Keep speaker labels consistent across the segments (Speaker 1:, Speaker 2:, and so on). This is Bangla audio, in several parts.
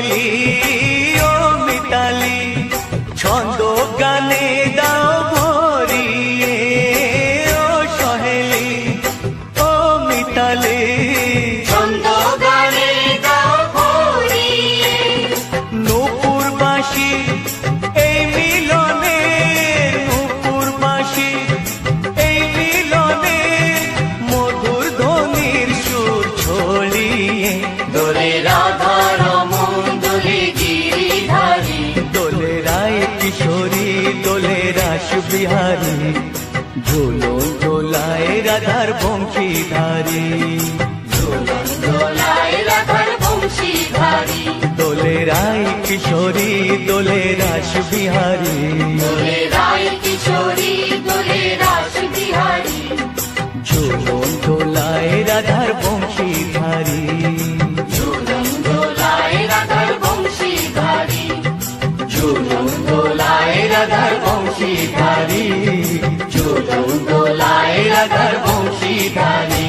Speaker 1: সহেলি ও মিতালি ছন্দ গানে দাও ভরিয়ে ও সহেলি ও মিতালি
Speaker 2: ছন্দ গানে গাও ভরিয়ে।
Speaker 1: নূপুর বাসি এই মিলনে নূপুর বাসি এই মিলনে মধুর ধ্বনির সুর ছড়িয়ে
Speaker 2: দোলে রাধা
Speaker 1: বিহারী ঝোলো ঝোলায় রাধার বংশীধারী।
Speaker 2: রাধার বংশীধারী
Speaker 1: দোলে রায় কিশোরী দোলে রাস বিহারী।
Speaker 2: দোলে রায় কিশোরী দোলে রাস বিহারী।
Speaker 1: ঝোলো বংশীধারী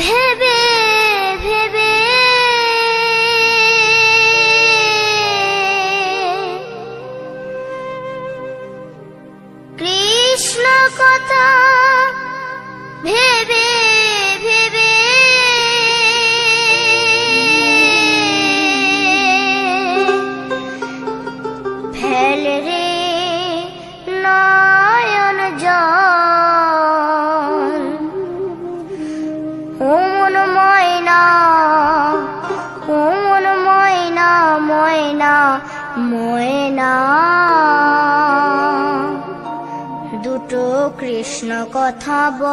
Speaker 3: heaven. ওমন ময়না মন ময়না ময়না ময়না। দুটো কৃষ্ণ কথা বল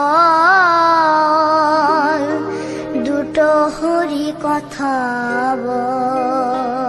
Speaker 3: দুটো হরি কথা বল।